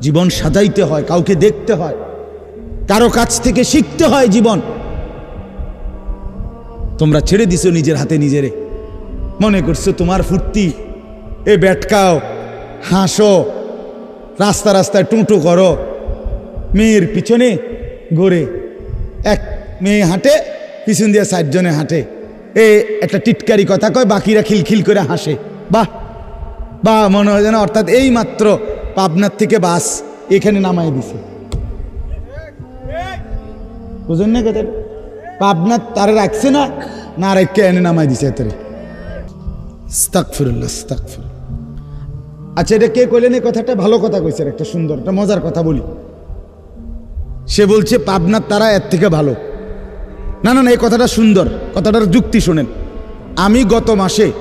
জীবন সাজাইতে হয়, কাউকে দেখতে হয়। কারও কাছ থেকে শিখতে হয় জীবন। তোমরা ছেড়ে দিছো নিজের হাতে নিজেরে। মনে করছ তোমার ফুর্তি। এ ব্যাটকাও হাসো, রাস্তা রাস্তায় টুঁটো করো। মেয়ের পিছনে ঘোরে। এক মেয়ে হাঁটে, পিছন দিয়ে ষাটজনে হাঁটে। এ একটা টিটকারি কথা কয়, বাকিরা খিলখিল করে হাসে। বাহ! বা মনে হয় যেন অর্থাৎ এই মাত্র পাবনার থেকে বাস এখানে নামাই দিছে। বুঝলেন না কথা পাবনার তারে রাখছে না না রেখে এনে নামাই দিছে এতে আচ্ছা এটা কে কইলেন? এই কথাটা ভালো কথা কইছে একটা সুন্দর, একটা মজার কথা বলি। সে বলছে, পাবনার তারা এর থেকে ভালো। না না না, এই কথাটা সুন্দর, কথাটার যুক্তি শোনেন। আমি গত মাসে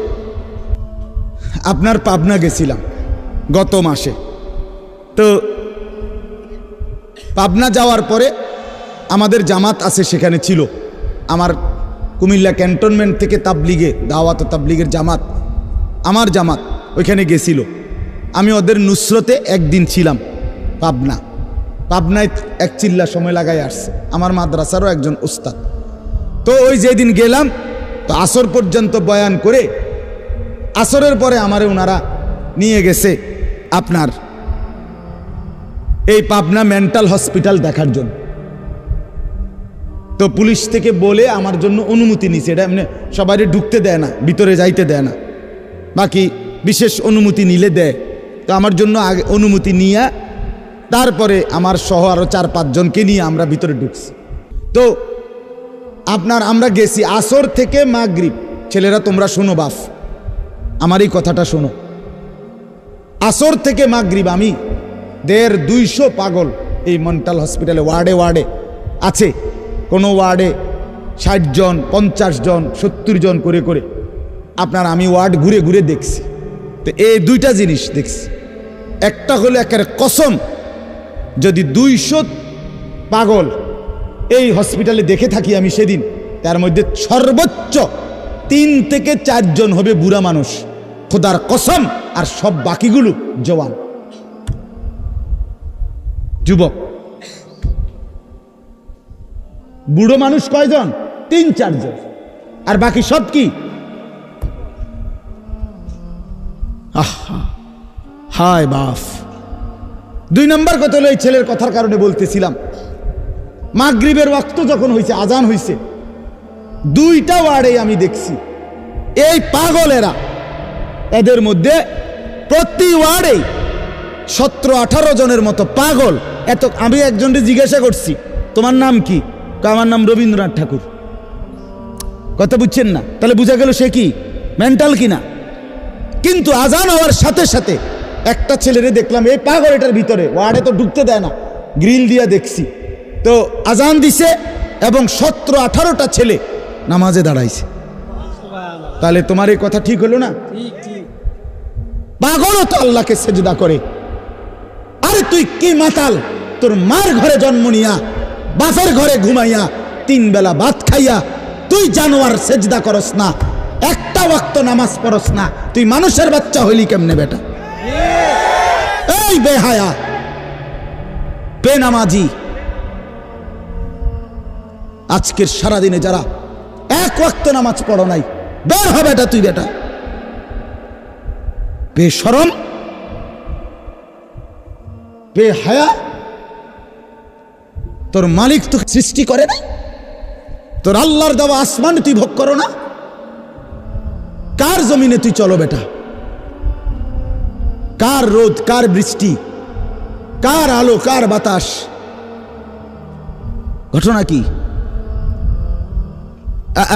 আপনার পাবনা গেছিলাম, গত মাসে। তো পাবনা যাওয়ার পরে আমাদের জামাত আছে সেখানে ছিল। আমার কুমিল্লা ক্যান্টনমেন্ট থেকে তাবলিগে, দাওয়াত তাবলিগের জামাত, আমার জামাত ওইখানে গেছিল। আমি ওদের নুসরতে একদিন ছিলাম পাবনা। পাবনায় এক চিল্লা সময় লাগাই আসছে। আমার মাদ্রাসারও একজন উস্তাদ। তো ওই যেদিন গেলাম, তো আসর পর্যন্ত বয়ান করে আসরের পরে আমারে ওনারা নিয়ে গেছে আপনার এই পাবনা মেন্টাল হসপিটাল দেখার জন্য। তো পুলিশ থেকে বলে আমার জন্য অনুমতি নিছে। এটা এমনি সবাই ঢুকতে দেয় না, ভিতরে যাইতে দেয় না। বাকি বিশেষ অনুমতি নিলে দেয়। তো আমার জন্য আগে অনুমতি নিয়ে তারপরে আমার সহ আরও চার পাঁচজনকে নিয়ে আমরা ভিতরে ঢুকছি। তো আপনার আমরা গেছি আসর থেকে মাগরিব। ছেলেরা, তোমরা শোনো বাফ। আমার এই কথাটা শোনো। আসর থেকে মাগরিব আমি দেড় দুইশো পাগল এই মেন্টাল হসপিটালে, ওয়ার্ডে ওয়ার্ডে আছে। কোনো ওয়ার্ডে ষাট জন, পঞ্চাশ জন, সত্তর জন করে করে। আপনার আমি ওয়ার্ড ঘুরে ঘুরে দেখছি। তো এই দুইটা জিনিস দেখছি। একটা হলো একের কসম, যদি দুইশো পাগল এই হসপিটালে দেখে থাকি আমি সেদিন, তার মধ্যে সর্বোচ্চ তিন থেকে চারজন হবে বুড়া মানুষ। খোদার কসম আর সব বাকিগুলো জওয়ান। যুবক। বুড়ো মানুষ কয়জন? তিন, চারজন। আর বাকি সব কি? আহা, হায় বাফ। দুই নম্বর কথা হলো এই ছেলের কথার কারণে বলতেছিলাম। মাগরিবের ওয়াক্ত যখন হয়েছে আজান হয়েছে দুইটা ওয়ার্ডে আমি দেখছি। এই পাগলেরা, এদের মধ্যে প্রতি ওয়ার্ডে সতেরো আঠারো জনের মতো পাগল। এত আমি একজনকে জিজ্ঞাসা করছি তোমার নাম কি? আমার নাম রবীন্দ্রনাথ ঠাকুর। কথা বুঝছেন না? তাহলে বোঝা গেল সে কি? মেন্টাল কিনা? কিন্তু আজান হওয়ার সাথে সাথে একটা ছেলেরে দেখলাম এই পাগল এটার ভিতরে ওয়ার্ডে তো ঢুকতে দেয় না গ্রিল দিয়া দেখছি। তো আজান দিছে এবং সতেরো আঠারোটা ছেলে নামাজে দাঁড়াইছে। তাহলে তোমার এই কথা ঠিক হলো না? পাগলও তো আল্লাহকে সেজদা করে। আরে তুই কি মাতাল? তোর মার ঘরে জন্ম নিয়া, বাপের ঘরে ঘুমাইয়া, তিন বেলা ভাত খাইয়া, তুই জানোয়ার সেজদা করস না, একটা ওয়াক্ত নামাজ পড়স না, তুই মানুষের বাচ্চা হইলি কেমনে বেটা? এই বেহায়া, বেনামাজি। আজকের সারাদিনে যারা এক ওয়াক্ত নামাজ পড়ো নাই, বের হবে বেটা তুই বেটা। বেসরম বেহায়া তোর মালিক তো সৃষ্টি করে নাই? তোর আল্লাহর দেওয়া আসমান তুই ভোগ করো না? কার জমিনে তুই চলো বেটা? কার রোদ, কার বৃষ্টি, কার আলো, কার বাতাস? ঘটনা কি?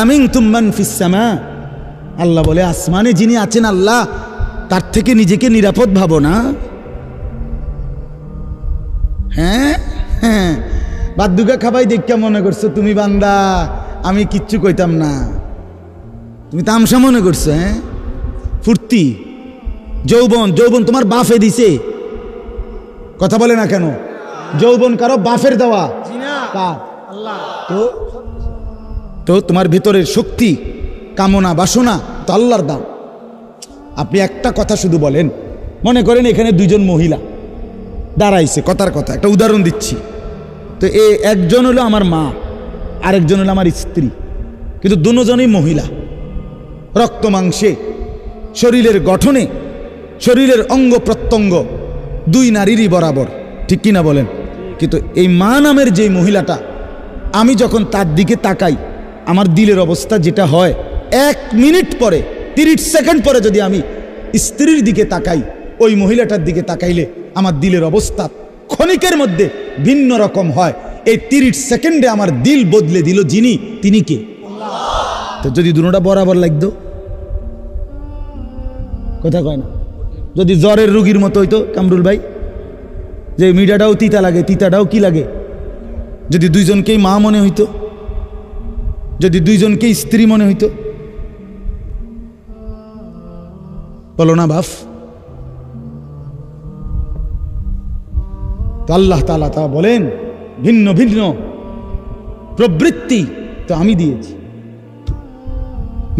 আমিন তুমান ফিসামা আল্লাহ বলে, আসমানে যিনি আছেন আল্লাহ, তার থেকে নিজেকে নিরাপদ ভাবো না। বাদ্যুকা খাবাই দেখা মনে করছ তুমি বান্দা আমি কিচ্ছু কইতাম না। তুমি তামসা মনে করছ হ্যাঁ? ফুর্তি যৌবন যৌবন তোমার বাফে দিছে। কথা বলে না কেন? যৌবন কারও বাফের দেওয়া। তো? তো তোমার ভিতরের শক্তি কামনা বাসনা তো আল্লাহর দাম। আপনি একটা কথা শুধু বলেন। মনে করেন এখানে দুজন মহিলা দাঁড়াইছে কথার কথা একটা উদাহরণ দিচ্ছি। তো এ একজন হলো আমার মা, আরেকজন হলো আমার স্ত্রী। কিন্তু দুজনই মহিলা। রক্ত মাংসে, শরীরের গঠনে, শরীরের অঙ্গ প্রত্যঙ্গ দুই নারীরই বরাবর। ঠিক কিনা বলেন? কিন্তু এই মা নামের যে মহিলাটা, আমি যখন তার দিকে তাকাই, আমার দিলের অবস্থা যেটা হয়, এক মিনিট পরে, তিরিশ সেকেন্ড পরে যদি আমি স্ত্রীর দিকে তাকাই, ওই মহিলাটার দিকে তাকাইলে আমার দিলের অবস্থা ক্ষণিকের মধ্যে ভিন্ন রকম হয়। এই তিরিশ সেকেন্ডে আমার দিল বদলে দিল যিনি, তিনি কে? তো যদি দুটোটা বরাবর লাগতো। কথা কয় না। যদি জ্বরের রুগীর মতো হইতো, কামরুল ভাই। যে মিঠাটাও তিতা লাগে, তিতাটাও কি লাগে? যদি দুইজনকেই মা মনে হইতো, যদি দুইজনকেই স্ত্রী মনে হইতো। বলো না বাফ। তো আল্লাহ তালা তা বলেন, ভিন্ন ভিন্ন প্রবৃত্তি তো আমি দিয়েছি।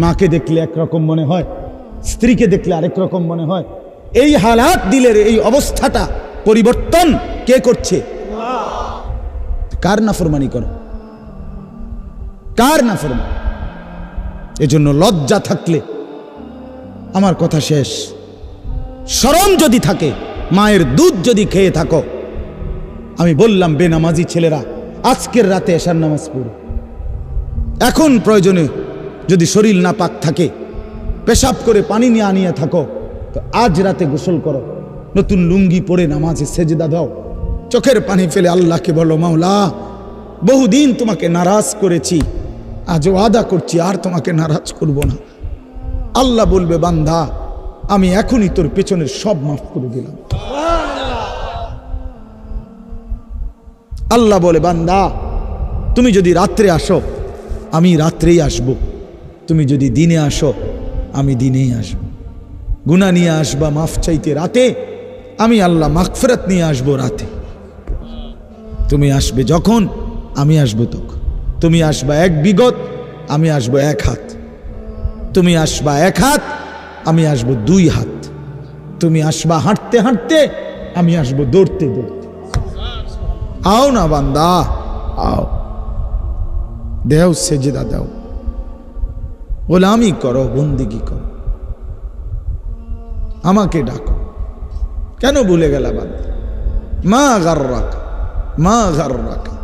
মাকে দেখলে একরকম মনে হয়, স্ত্রীকে দেখলে আরেক রকম মনে হয়। এই হালাত দিলের এই অবস্থাটা পরিবর্তন কে করছে? কার না নাফরমানি করো? কার না নাফরমানি? এজন্য লজ্জা থাকলে আমার কথা শেষ। শরম যদি থাকে, মায়ের দুধ যদি খেয়ে থাকো আমি বললাম, বেনামাজি ছেলেরা, আজকের রাতে এশার নামাজ পড়ো। এখন প্রয়োজনে যদি শরীর না পাক থাকে, পেশাব করে পানি নিয়ে আনিয়ে থাকো, তো আজ রাতে গোসল করো। নতুন লুঙ্গি পরে নামাজে সেজদা দাও। চোখের পানি ফেলে আল্লাহকে বলো, মাওলা, বহুদিন তোমাকে নারাজ করেছি আজ ওয়াদা করছি, আর তোমাকে নারাজ করব না। আল্লাহ বলবে বান্ধা আমি এখনই তোর পেছনের সব মাফ করে দিলাম। আল্লাহ বলে, বান্দা, তুমি যদি রাত্রে আসো, আমি রাত্রেই আসব। তুমি যদি দিনে আসো, আমি দিনেই আসব। গুণা নিয়ে আসবা মাফ চাইতে রাতে, আমি আল্লাহ মাগফেরাত নিয়ে আসব রাতে। তুমি আসবে যখন, আমি আসব তখন। তুমি আসবা এক বিগত, আমি আসব এক হাত। তুমি আসবা এক হাত, আমি আসব দুই হাত। তুমি আসবা হাঁটতে হাঁটতে, আমি আসব দৌড়তে দৌড়তে। আও না বান্দা আও দেও সেজদা দাও গোলামি করো বন্দিগি করো আমাকে ডাকো কেন ভুলে গেলা বান্দা মা গার রাখ মা গার রাখা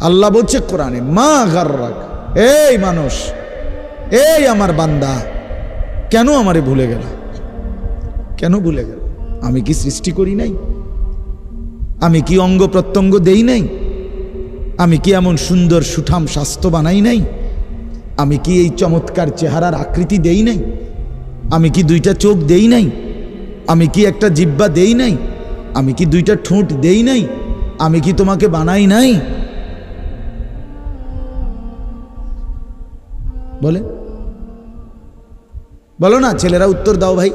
আল্লাহ বলছে কোরআনে মা গার রাখা এই মানুষ এই আমার বান্দা কেন আমারে ভুলে গেল কেন ভুলে গেল আমি কি সৃষ্টি করি নাই আমি কি অঙ্গ প্রত্যঙ্গ দেই নাই? আমি কি এমন সুন্দর সুঠাম স্বাস্থ্য বানাই নাই? আমি কি এই চমৎকার চেহারার আকৃতি দেই নাই? আমি কি দুইটা চোখ দেই নাই? আমি কি একটা জিব্বা দেই নাই? আমি কি দুইটা ঠোঁট দেই নাই? আমি কি তোমাকে বানাই নাই? বলে। বলো না, ছেলেরা উত্তর দাও ভাই।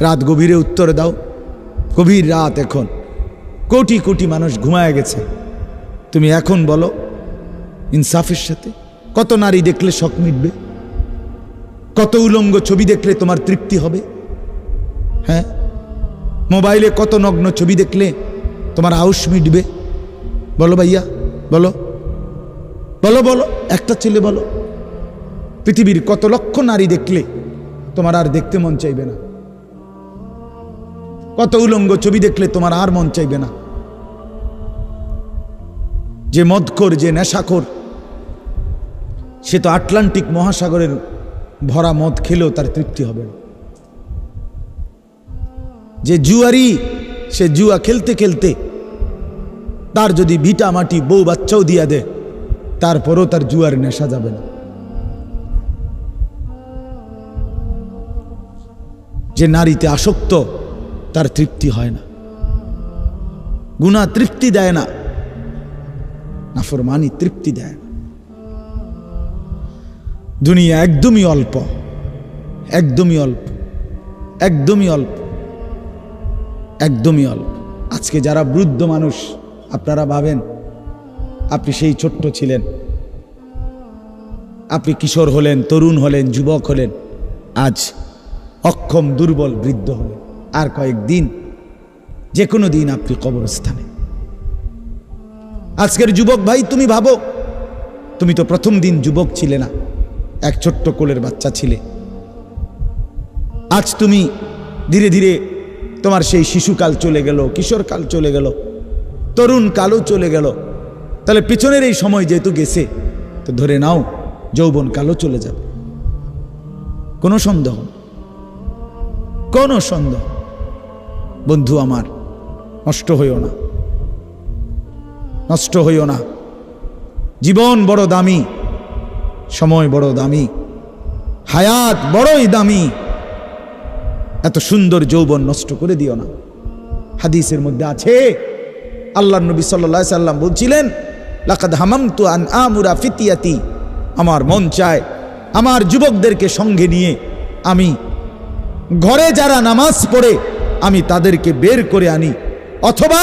রাত গভীরে উত্তর দাও। গভীর রাত এখন। কোটি কোটি মানুষ ঘুমায় গেছে। তুমি এখন বলো, ইনসাফের সাথে কত নারী দেখলে শখ মিটবে? কত উলঙ্গ ছবি দেখলে তোমার তৃপ্তি হবে? হ্যাঁ? মোবাইলে কত নগ্ন ছবি দেখলে তোমার আউস মিটবে? বলো ভাইয়া, বলো। বলো বলো, একটা ছেলে বলো। পৃথিবীর কত লক্ষ নারী দেখলে তোমার আর দেখতে মন চাইবে না। কত উলঙ্গ ছবি দেখলে তোমার আর মন চাইবে না। যে মদখোর যে নেশাখোর, সে তো আটলান্টিক মহাসাগরের ভরা মদ খেলেও তার তৃপ্তি হবে না। যে জুয়ারি, সে জুয়া খেলতে খেলতে তার যদি ভিটা মাটি বউ বাচ্চাও দিয়া দেয়, তারপরও তার জুয়ার নেশা যাবে না। যে নারীতে আসক্ত, তার তৃপ্তি হয় না। গুণা তৃপ্তি দেয় না। নাফরমানি তৃপ্তি দেয়। দুনিয়া একদমই অল্প একদমই অল্প একদমই অল্প একদমই অল্প। আজকে যারা বৃদ্ধ মানুষ, আপনারা ভাবেন, আপনি সেই ছোট্ট ছিলেন। আপনি কিশোর হলেন, তরুণ হলেন, যুবক হলেন, আজ অক্ষম, দুর্বল বৃদ্ধ হলেন। আর কয়েকদিন যে কোনো দিন আপনি কবরস্থানে। আজকের যুবক ভাই, তুমি ভাবো, তুমি তো প্রথম দিন যুবক ছিলে না, এক ছোট্ট কোলের বাচ্চা ছিলে। আজ তুমি ধীরে ধীরে তোমার সেই শিশুকাল চলে গেল, কিশোরকাল চলে গেল, তরুণ কালও চলে গেল। তাহলে পিছনের এই সময় যেহেতু গেছে, তো ধরে নাও, যৌবন কালও চলে যাবে। কোনো সন্দেহ। কোনো সন্দেহ বন্ধু আমার, নষ্ট হইও না। নষ্ট হইও না। জীবন বড় দামি, সময় বড় দামি, হায়াত বড়ই দামি। এত সুন্দর যৌবন নষ্ট করে দিও না। হাদিসের মধ্যে আছে আল্লাহ নবী সাল্লাহ সাল্লাম বলছিলেন, লাকাদ হামামতু আন আমুরা ফিতিয়াতি, আমার মন চায় আমার যুবকদেরকে সঙ্গে নিয়ে আমি ঘরে যারা নামাজ পড়ে, আমি তাদেরকে বের করে আনি। অথবা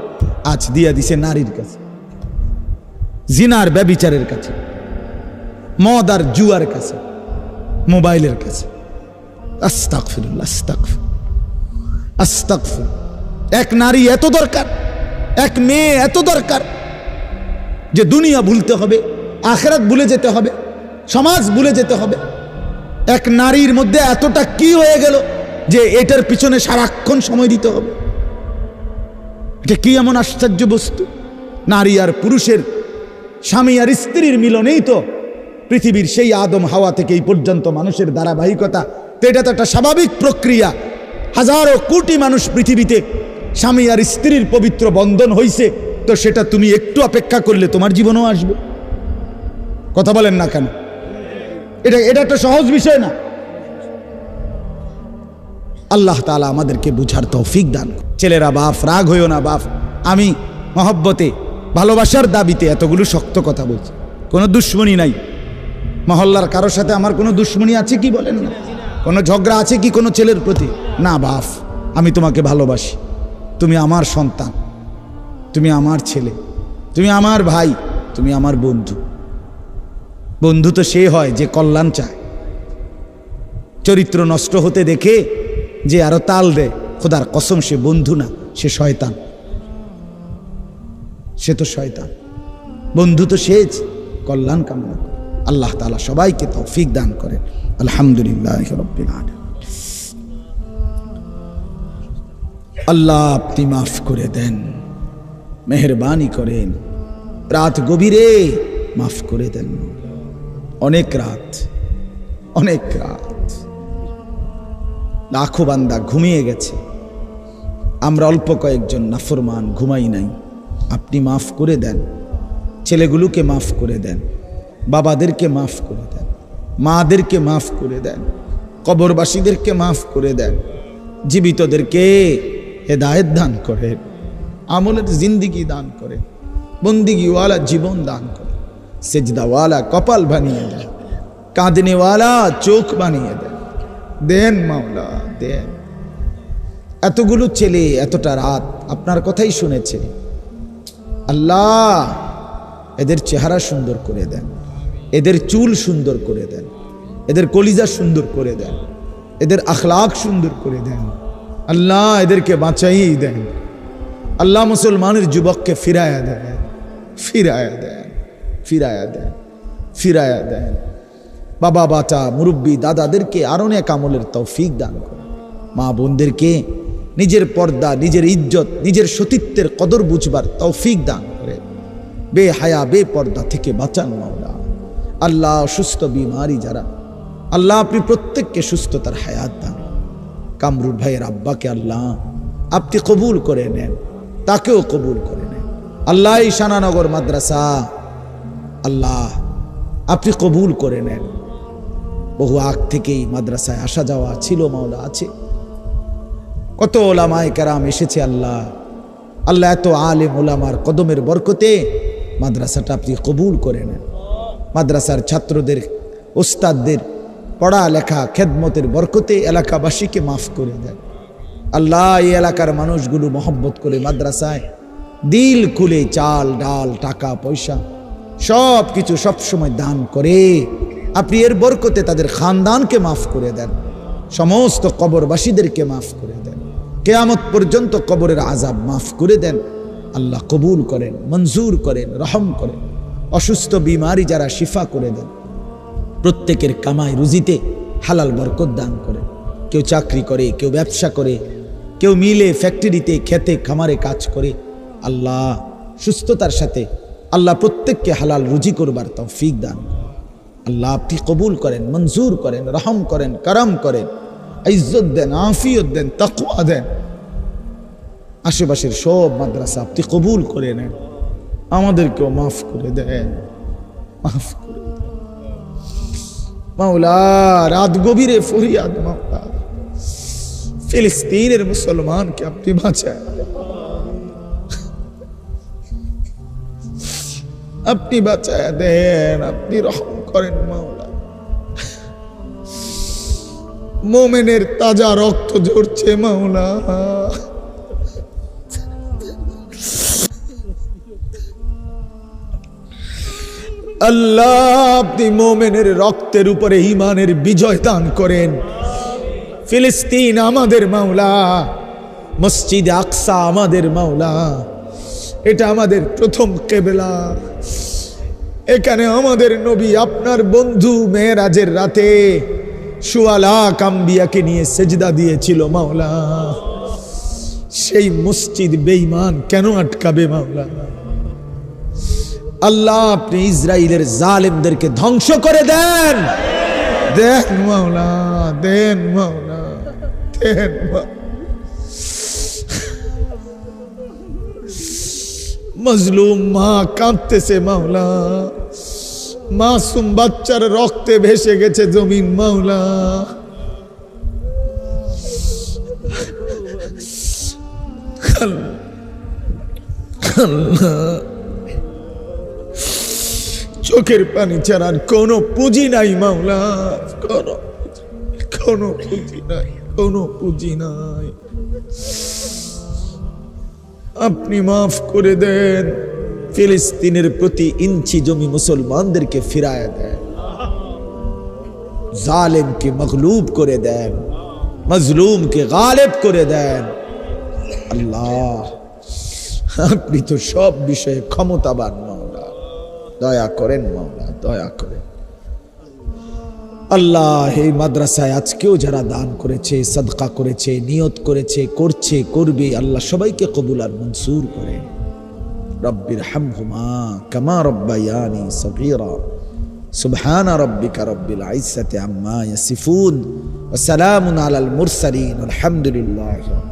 আজ দিয়া দিছে নারীর কাছে, জিনার ব্যবিচারের কাছে, মদ আর জুয়ার কাছে, মোবাইলের কাছে। আস্তাকফিরুল্লাহ আস্তাকফির এক নারী এত দরকার, এক মেয়ে এত দরকার, যে দুনিয়া ভুলতে হবে, আখেরাত ভুলে যেতে হবে, সমাজ ভুলে যেতে হবে। এক নারীর মধ্যে এতটা কি হয়ে গেল যে এটার পিছনে সারাক্ষণ সময় দিতে হবে? এটা কি এমন আশ্চর্য বস্তু? নারী আর পুরুষের স্বামী আর স্ত্রীর মিলনেই তো পৃথিবীর সেই আদম হাওয়া থেকে এই পর্যন্ত মানুষের ধারাবাহিকতা। তো এটা তো একটা স্বাভাবিক প্রক্রিয়া। হাজারো কোটি মানুষ পৃথিবীতে স্বামী আর স্ত্রীর পবিত্র বন্ধন হইছে। তো সেটা তুমি একটু অপেক্ষা করলে তোমার জীবনও আসবে। কথা বলেন না কেন? এটা এটা একটা সহজ বিষয় না। আল্লাহ তালা আমাদেরকে বুঝার তৌফিক দান। ছেলেরা বাপ, রাগ হইও না বাপ। আমি মহব্বতে, ভালোবাসার দাবিতে এতগুলো শক্ত কথা বলছি। কোনো দুশ্মনী নাই। মহল্লার কারোর সাথে আমার কোনো দুশ্মনী আছে কি বলেন না? কোনো ঝগড়া আছে কি কোনো ছেলের প্রতি? না বাপ, আমি তোমাকে ভালোবাসি। তুমি আমার সন্তান। তুমি আমার ছেলে। তুমি আমার ভাই। তুমি আমার বন্ধু। বন্ধু তো সে হয় যে কল্যাণ চায়। চরিত্র নষ্ট হতে দেখে যে আরও তাল দেয় খোদার কসম সে বন্ধু না, সে শয়তান। সে তো শয়তান। বন্ধু তো সে কল্যাণ কামনা করে। আল্লাহ তালা সবাইকে তৌফিক দান করেন। আলহামদুলিল্লাহ আল্লাহ আপনি মাফ করে দেন, মেহরবানি করেন। রাত গভীরে মাফ করে দেন। অনেক রাত অনেক রাত। লাখো বান্দা ঘুমিয়ে গেছে। আমরা অল্প কয়েকজন নাফরমান ঘুমাই নাই। আপনি মাফ করে দেন। ছেলেগুলোকে মাফ করে দেন। বাবাদেরকে মাফ করে দেন। মাদেরকে মাফ করে দেন। কবরবাসীদেরকে মাফ করে দেন। জীবিতদেরকে হেদায়েত দান করেন আমলের জিন্দিগি দান করেন বন্দিগিওয়ালা জীবন দান করেন সেজদাওয়ালা কপাল বানিয়ে দেন কাঁদনেওয়ালা চোখ বানিয়ে দেন দেন মাওলা, দেন। এতগুলো ছেলে, এতটা রাত আপনার কথাই শুনেছে। আল্লাহ, এদের চেহারা সুন্দর করে দেন। এদের চুল সুন্দর করে দেন। এদের কলিজা সুন্দর করে দেন। এদের আখলাক সুন্দর করে দেন। আল্লাহ, এদেরকে বাঁচাই দেন। আল্লাহ মুসলমানের যুবককে ফিরায়া দেন। ফিরায়া দেন। ফিরায়া দেন। ফিরায়া দেন। বাবা, বাটা, মুরব্বী, দাদাদেরকে আরও অনেক আমলের তৌফিক দান করে মা বোনদেরকে নিজের পর্দা, নিজের ইজ্জত, নিজের সতীত্বের কদর বুঝবার তৌফিক দান করে। বে হায়া বে পর্দা থেকে বাঁচান মাওলা। আল্লাহ সুস্থ বিমারি যারা, আল্লাহ আপনি প্রত্যেককে সুস্থতার হায়াত দান। কামরুল ভাইয়ের আব্বাকে আল্লাহ আপনি কবুল করে নেন, তাকেও কবুল করে নেন। আল্লাহ ঈশানানগর মাদ্রাসা, আল্লাহ আপনি কবুল করে নেন। বহু আগ থেকেই মাদ্রাসায় আসা যাওয়া ছিল, মাওলা আছে। কত ওলামায় কারাম এসেছে আল্লাহ। আল্লাহ এত আলেম ওলামার কদমের বরকতে মাদ্রাসাটা আপনি কবুল করে নেন। মাদ্রাসার ছাত্রদের, ওস্তাদদের পড়া লেখা খেদমতের বরকতে এলাকাবাসীকে মাফ করে দেন। আল্লাহ এই এলাকার মানুষগুলো মহব্বত করে মাদ্রাসায় দিল খুলে চাল, ডাল, টাকা, পয়সা সব কিছু সবসময় দান করে। আপনি এর বরকতে তাদের খানদানকে মাফ করে দেন। সমস্ত কবরবাসীদেরকে মাফ করে দেন। কেয়ামত পর্যন্ত কবরের আজাব মাফ করে দেন। আল্লাহ কবুল করেন, মঞ্জুর করেন, রহম করেন। অসুস্থ বিমারি যারা শিফা করে দেন, প্রত্যেকের কামায় রুজিতে হালাল বরকত দান করে কেউ চাকরি করে, কেউ ব্যবসা করে, কেউ মিলে ফ্যাক্টরিতে খেতে, খামারে কাজ করে। আল্লাহ সুস্থতার সাথে আল্লাহ প্রত্যেককে হালাল রুজি করবার তৌফিক দান করেন। আল্লাহ আপনি কবুল করেন, মঞ্জুর করেন, রহম করেন, করম করেন, ইজ্জত দেন, আফিয়ত দেন তাকুয়া দেন। আশেপাশের সব মাদ্রাসা আপনি কবুল করে নেন, আমাদেরকেও মাফ করে দেন, মাফ করে মাওলা, রাত গভীরে ফরিয়াদ, মাওলা। ফিলিস্তিনের মুসলমানকে আপনি বাঁচায় আপনি বাঁচায় দেন, আপনি রহম করেন মাওলা। মোমেনের তাজা রক্ত ঝরছে মাওলা। আল্লাহ, আপনি মোমেনের রক্তের উপরে ইমানের বিজয় দান করেন। ফিলিস্তিন আমাদের মাওলা, মসজিদ আকসা আমাদের মাওলা। এটা আমাদের প্রথম কেবেলা। এখানে আমাদের নবী আপনার বন্ধু মেয়েরাজের রাতে সুয়ালা কাম্বিয়াকে নিয়ে সেজদা দিয়েছিল, মাওলা। সেই মসজিদ বেঈমান কেন আটকাবে, মাওলা? আল্লাহ আপনি ইসরায়েলের জালেমদেরকে ধ্বংস করে দেন। দেন, মাওলা দেন মাওলা দেন, মাওলা। মজলুম মা কাঁদতেছে মাওলা। মাসুম বাচ্চার রক্তে ভেসে গেছে জমিন মাওলা। চোখের পানি ছাড়ার কোনো পুঁজি নাই মাওলা। কোনো কোনো পুঁজি নাই। কোনো পুঁজি নাই। আপনি মাফ করে দেন। ফিলিস্তিনের প্রতি ইঞ্চি জমি মুসলমানদেরকে ফিরায় দেন। জালেমকে মগলুব করে দেন। মজলুমকে গালেব করে দেন। আল্লাহ, আপনি তো সব বিষয়ে ক্ষমতাবান, মাওলা। দয়া করেন, মাওলা, দয়া করেন। আল্লাহ এই মাদ্রাসায় আজকেও যারা দান করেছে সদকা করেছে নিয়ত করেছে করছে করবে আল্লাহ সবাইকে কবুল আর মনসুর করেন রব্বির হামহুমা কামা রব্বায়ানি সগীরা سبحان ربك رب العزة عما يصفون وسلام على المرسلين والحمد لله رب